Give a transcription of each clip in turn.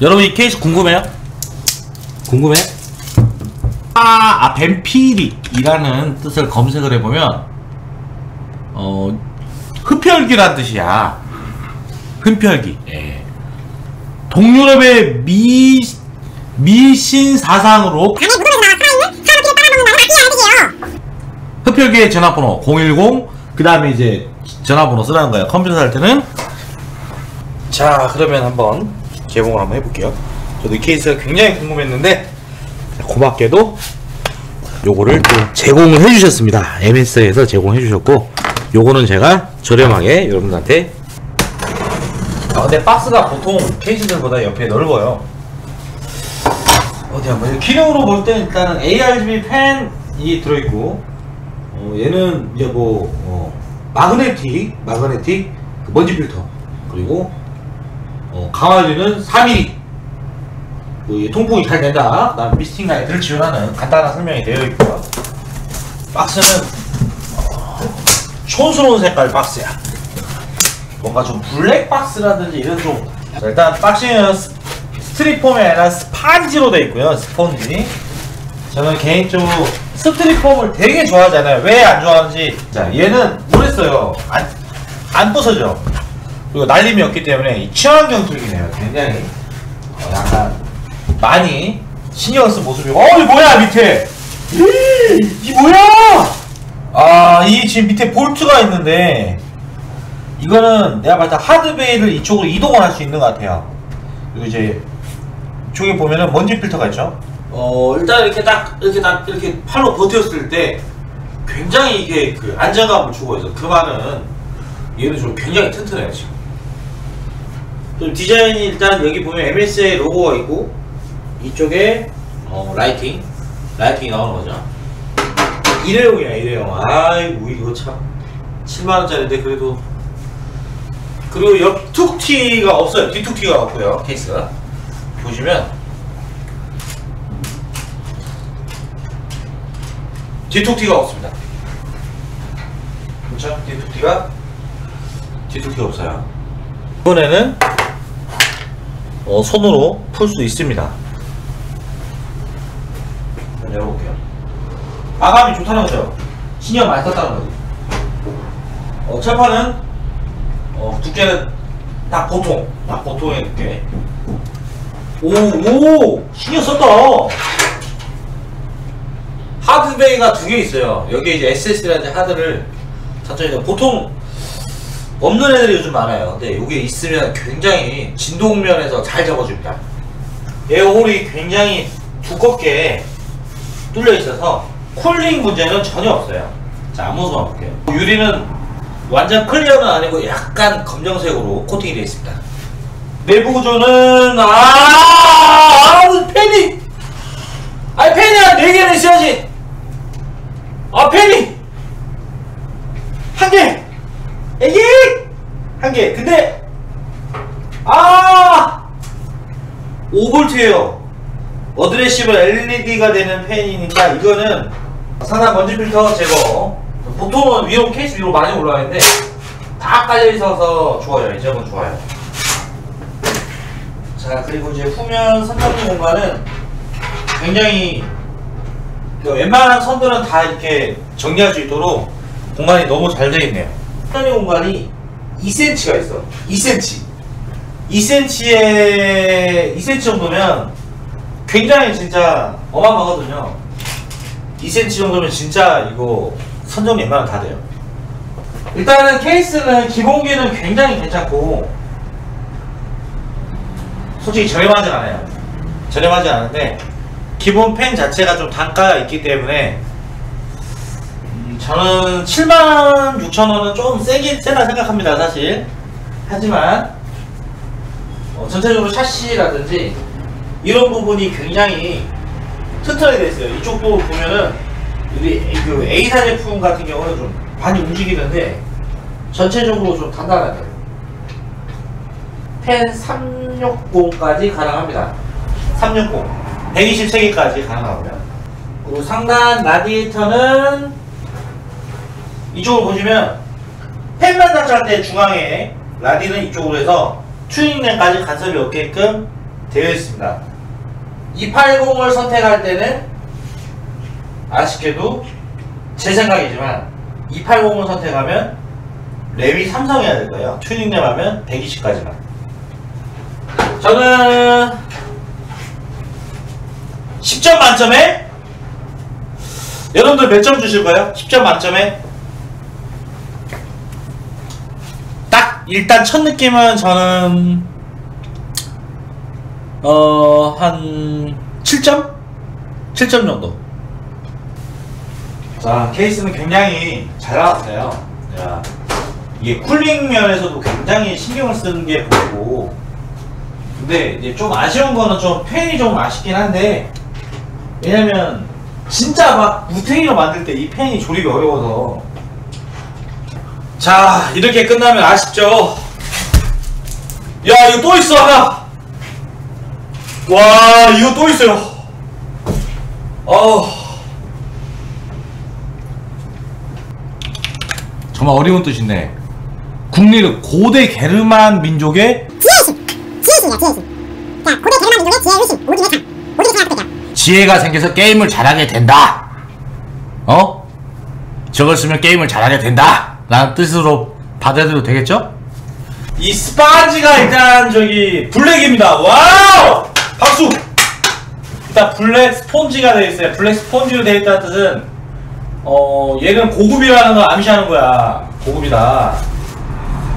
여러분 이 케이스 궁금해요? 궁금해? 아, 아 뱀피리이라는 뜻을 검색을 해보면 어 흡혈귀란 뜻이야. 흡혈귀. 예. 동유럽의 미 미신 사상으로 흡혈귀의 전화번호 010 그 다음에 이제 전화번호 쓰라는 거예요. 컴퓨터 살 때는 자 그러면 한번 개봉을 한번 해볼게요. 저도 이 케이스가 굉장히 궁금했는데 고맙게도 요거를 또 제공을 해주셨습니다. MS에서 제공해 주셨고 요거는 제가 저렴하게 여러분들한테 아 근데 박스가 보통 케이스들보다 옆에 넓어요. 어디 한번 기능으로 볼때 일단은 ARGB 팬이 들어있고 어, 얘는 이제 뭐 어, 마그네틱 마그네틱 그 먼지 필터 그리고 어, 강화유는 3mm 그 통풍이 잘 된다. 그다음 미스팅 라이트를 지원하는 간단한 설명이 되어 있고요. 박스는 어, 촌스러운 색깔 박스야. 뭔가 좀 블랙 박스라든지 이런 좀 자, 일단 박스는 스- 스트리폼이 아니라 스판지로 되어 있고요 스펀지. 저는 개인적으로 스트리폼을 되게 좋아하잖아요. 왜 안 좋아하는지. 자 얘는 써요. 안, 안 부서져 그리고 날림이 없기 때문에 이 친환경 툴기네요. 굉장히 어, 약간 많이 신경 쓴 모습이고. 어 이 뭐야 밑에? 이, 이 뭐야? 아 이 지금 밑에 볼트가 있는데 이거는 내가 봤을 때 하드베이를 이쪽으로 이동을 할 수 있는 것 같아요. 그리고 이제 이쪽에 보면은 먼지 필터가 있죠? 어 일단 이렇게 딱 이렇게 딱 이렇게 팔로 버텼을 때 굉장히 이게 그 안정감을 주고 있어 그 말은 얘는 좀 굉장히 튼튼해요 지금 또 디자인이 일단 여기 보면 MSA 로고가 있고 이쪽에 어, 라이팅 라이팅이 나오는 거죠. 일회용이야 일회용. 아이고 이거 참 7만원짜리인데 그래도. 그리고 옆 툭티가 없어요. 뒤툭티가 없고요. 케이스가 보시면. 뒤툭티가 없습니다. 그렇죠? 뒤툭티가? 뒤툭티가 없어요. 이번에는 어, 손으로 풀 수 있습니다. 열어볼게요. 마감이 좋다는 거죠? 신경 많이 썼다는 거지. 어, 철판은 어, 두께는 딱 보통 딱 보통의 두께. 오 오 신경 썼다. 하드베이가 두 개 있어요. 여기 이제 SSD라는 하드를 장착해서 보통 없는 애들이 요즘 많아요. 근데 이게 있으면 굉장히 진동면에서 잘 잡아줍니다. 에어홀이 굉장히 두껍게 뚫려 있어서 쿨링 문제는 전혀 없어요. 자 한번 볼게요. 유리는 완전 클리어는 아니고 약간 검정색으로 코팅이 되어 있습니다. 내부 구조는 아, 아 팬이! 아니 팬이 한 4개는 있어야지. 아 팬이! 한개 에이 한개. 근데 아! 5V예요. 어드레시블 LED가 되는 팬이니까 이거는 산화 먼지 필터 제거. 보통은 위로 케이스 위로 많이 올라와 있는데 다 깔려 있어서 좋아요. 이 점은 좋아요. 자 그리고 이제 후면 선반부 공간은 굉장히 그 웬만한 선들은 다 이렇게 정리할 수 있도록 공간이 너무 잘 되어 있네요 선의 공간이 2cm가 있어. 2cm 2cm에 2cm 정도면 굉장히 진짜 어마어마하거든요. 2cm 정도면 진짜 이거 선정 웬만하면 다 돼요. 일단은 케이스는 기본기는 굉장히 괜찮고 솔직히 저렴하진 않아요. 저렴하진 않은데 기본 펜 자체가 좀 단가가 있기 때문에 음, 저는 7만 6천 원은 좀 세긴 세다 생각합니다 사실. 하지만 어, 전체적으로 샤시라든지 이런 부분이 굉장히 튼튼하게 되어 있어요. 이쪽도 보면은 우리 그 A사 제품 같은 경우는 좀 많이 움직이는데 전체적으로 좀 단단하게. 펜 360까지 가능합니다. 360 123개까지 가능하고요. 그리고 상단 라디에이터는 이쪽을 보시면 펜만 장착할 때 중앙에 라디는 이쪽으로 해서 튜닝램까지 간섭이 없게끔 되어 있습니다. 280을 선택할 때는 아쉽게도 제 생각이지만 280을 선택하면 램이 삼성 해야 될 거예요. 튜닝 램 하면 120까지만. 저는 10점 만점에 여러분들 몇 점 주실 거예요? 10점 만점에 일단 첫 느낌은 저는 어 한 7점? 7점 정도. 자 케이스는 굉장히 잘 나왔어요. 자, 이게 쿨링 면에서도 굉장히 신경을 쓰는 게 보이고. 근데 이제 좀 아쉬운 거는 좀 팬이 좀 아쉽긴 한데 왜냐면 진짜 막 무탱이로 만들 때 이 팬이 조립이 어려워서 자 이렇게 끝나면 아쉽죠 야 이거 또 있어 하나 와 이거 또 있어요 어 정말 어려운 뜻인데 국리를 고대 게르만 민족의 지혜심! 지혜심이야, 지혜심. 자, 고대 게르만 민족의 지혜의 의심, 오딘의 참. 오딘의 생각부터. 지혜가 생겨서 게임을 잘하게 된다. 어? 저걸 쓰면 게임을 잘하게 된다. 라는 뜻으로 받아들여도 되겠죠? 이 스펀지가 일단 저기 블랙입니다. 와우! 박수! 일단 블랙 스폰지가 되어 있어요. 블랙 스폰지로 되어 있다는 뜻은 어 얘는 고급이라는 걸 암시하는 거야. 고급이다.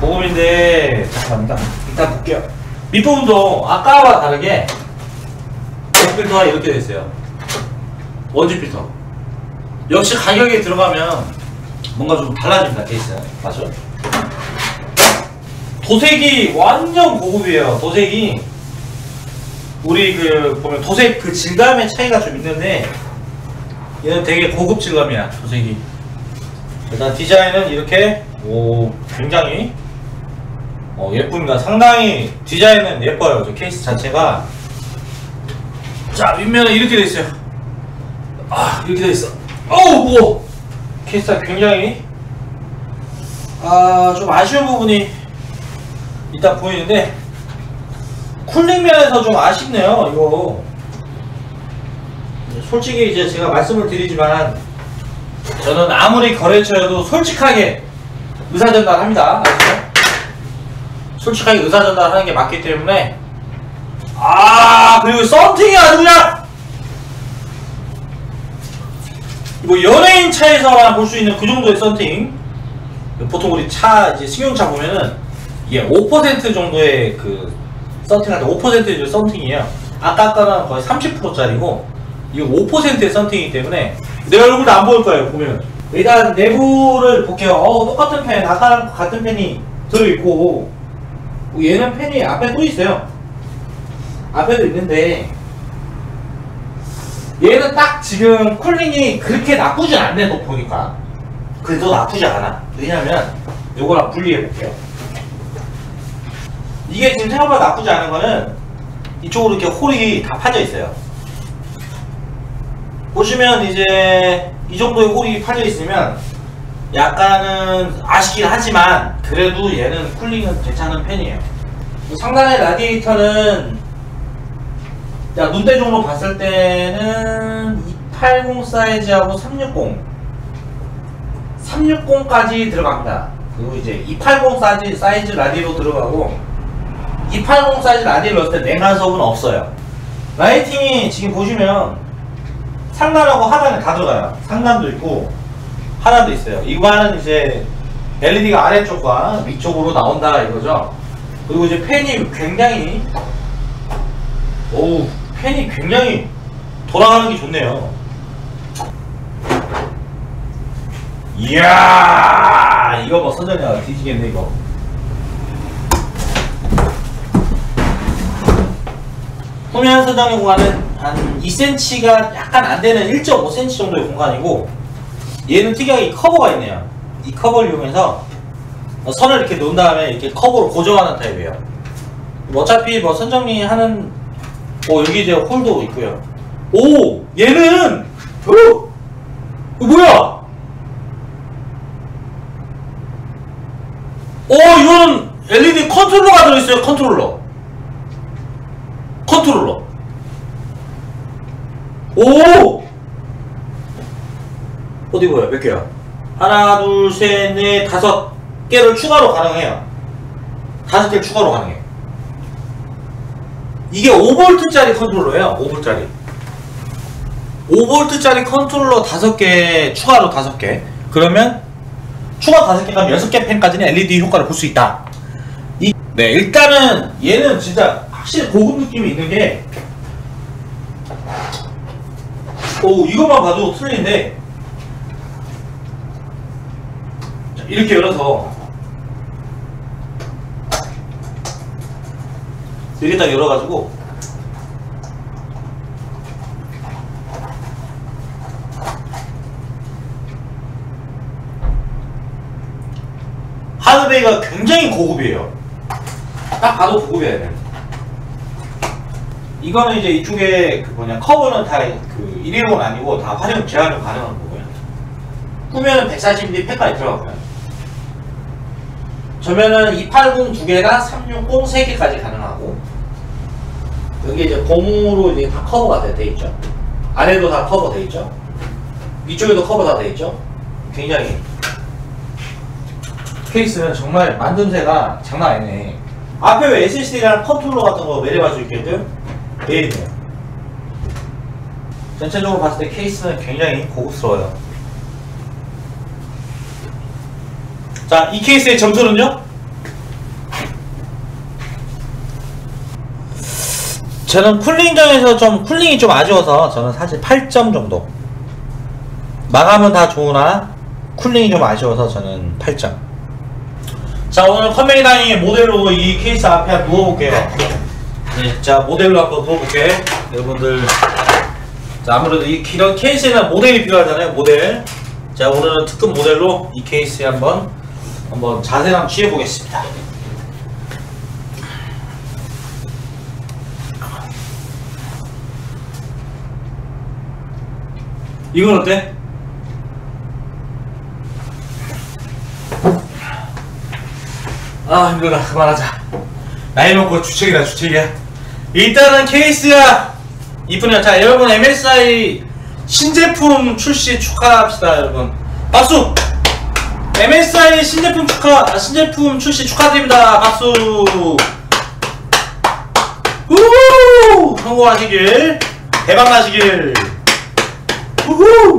고급인데 잠깐만 일단, 볼게요. 밑부분도 아까와 다르게 필터가 이렇게 되어 있어요. 원지 필터. 역시 가격이 들어가면 뭔가 좀 달라집니다 케이스는 맞죠? 도색이 완전 고급이에요. 도색이 우리 그 보면 도색 그 질감의 차이가 좀 있는데 얘는 되게 고급 질감이야 도색이. 일단 디자인은 이렇게 오 굉장히 어, 예쁩니다. 상당히 디자인은 예뻐요. 저 케이스 자체가 자 윗면은 이렇게 돼 있어요. 아 이렇게 돼 있어. 어우 뭐케 이스가 굉장히 아 좀 아쉬운 부분이 일단 보이는데 쿨링면에서 좀 아쉽네요 이거 솔직히 이제 제가 말씀을 드리지만 저는 아무리 거래처여도 솔직하게 의사 전달합니다 아시죠? 솔직하게 의사 전달하는 게 맞기 때문에 아 그리고 썬팅이 아주 그냥 뭐 연예인 차에서만 볼 수 있는 그 정도의 썬팅 보통 우리 차 이제 승용차 보면은 이게 5% 정도의 그 썬팅할 때 5%의 썬팅이에요. 아까 거는 거의 30%짜리고 이거 5%의 썬팅이기 때문에 내 얼굴도 안 보일 거예요 보면. 일단 내부를 볼게요. 어 똑같은 펜 아까랑 같은 펜이 들어있고 어, 얘는 펜이 앞에 또 있어요. 앞에도 있는데 얘는 딱 지금 쿨링이 그렇게 나쁘진 않네 너 보니까. 그래도 나쁘지 않아. 왜냐면 요거랑 분리해 볼게요. 이게 지금 생각보다 나쁘지 않은 거는 이쪽으로 이렇게 홀이 다 파져 있어요. 보시면 이제 이 정도의 홀이 파져 있으면 약간은 아쉽긴 하지만 그래도 얘는 쿨링은 괜찮은 편이에요. 상단의 라디에이터는 자, 눈대중으로 봤을 때는 280 사이즈하고 360 360까지 들어갑니다. 그리고 이제 280 사이즈, 사이즈 라디로 들어가고 280 사이즈 라디를 넣었을 때 냉간섭은 없어요. 라이팅이 지금 보시면 상단하고 하단에 다 들어가요. 상단도 있고 하단도 있어요. 이거는 이제 LED가 아래쪽과 위쪽으로 나온다 이거죠. 그리고 이제 팬이 굉장히 오우 팬이 굉장히 돌아가는 게 좋네요. 이야 이거 뭐 선전이야 뒤지겠네 이거. 후면 선정의 공간은 한 2cm가 약간 안 되는 1.5cm 정도의 공간이고 얘는 특이하게 이 커버가 있네요. 이 커버를 이용해서 어, 선을 이렇게 놓은 다음에 이렇게 커버로 고정하는 타입이에요. 뭐 어차피 뭐 선정리 하는 오 여기 이제 홀도 있고요. 오 얘는 어 이거 뭐야? 문제는 컨트롤러. 컨트롤러. 오! 어디 보여? 몇 개야? 하나, 둘, 셋, 넷, 다섯 개를 추가로 가능해요. 다섯 개를 추가로 가능해. 이게 5V짜리 컨트롤러예요. 5V짜리. 5V짜리 컨트롤러 다섯 개 추가로 다섯 개 그러면 추가 다섯 개 가면 여섯 개 펜까지는 LED 효과를 볼 수 있다. 이, 네, 일단은 얘는 진짜 확실히 고급 느낌이 있는 게 오, 이것만 봐도 틀린데 자, 이렇게 열어서 이렇게 딱 열어가지고 하드베이가 굉장히 고급이에요. 딱 봐도 고급이야, 얘는. 이거는 이제 이쪽에 그 뭐냐 커버는 다그 일회용은 아니고 다 활용 재활용 가능한 거고요. 꾸면은 140mm 팩까지 들어가고요. 저면은 280 두 개나 360 세 개까지 가능하고 여기 이제 고무로 이제 다 커버가 돼, 돼 있죠. 안에도 다 커버 돼 있죠. 이쪽에도 커버 다 돼 있죠. 굉장히 케이스는 정말 만듦새가 장난 아니네. 앞에 왜 SSD랑 컨트롤러 같은 거 내려갈 수 있게끔 되어 있네요. 전체적으로 봤을 때 케이스는 굉장히 고급스러워요. 자, 이 케이스의 점수는요? 저는 쿨링장에서 좀 쿨링이 좀 아쉬워서 저는 사실 8점 정도. 마감은 다 좋으나 쿨링이 좀 아쉬워서 저는 8점. 자 오늘 컴메이다잉의 모델로 이 케이스 앞에 누워볼게요. 네, 자 모델로 한번 누워볼게. 여러분들. 자 아무래도 이 이런 케이스에는 모델이 필요하잖아요 모델. 자 오늘은 특급 모델로 이 케이스에 한번 한번 자세를 한번 취해보겠습니다. 이건 어때? 아 힘들다. 그만하자. 나이 먹고 주책이다 주책이야. 일단은 케이스야. 이쁘네요 자. 여러분 MSI 신제품 출시 축하합시다 여러분. 박수! MSI 신제품 축하 아, 신제품 출시 축하드립니다. 박수! 우 성공하시길 대박 나시길. 우후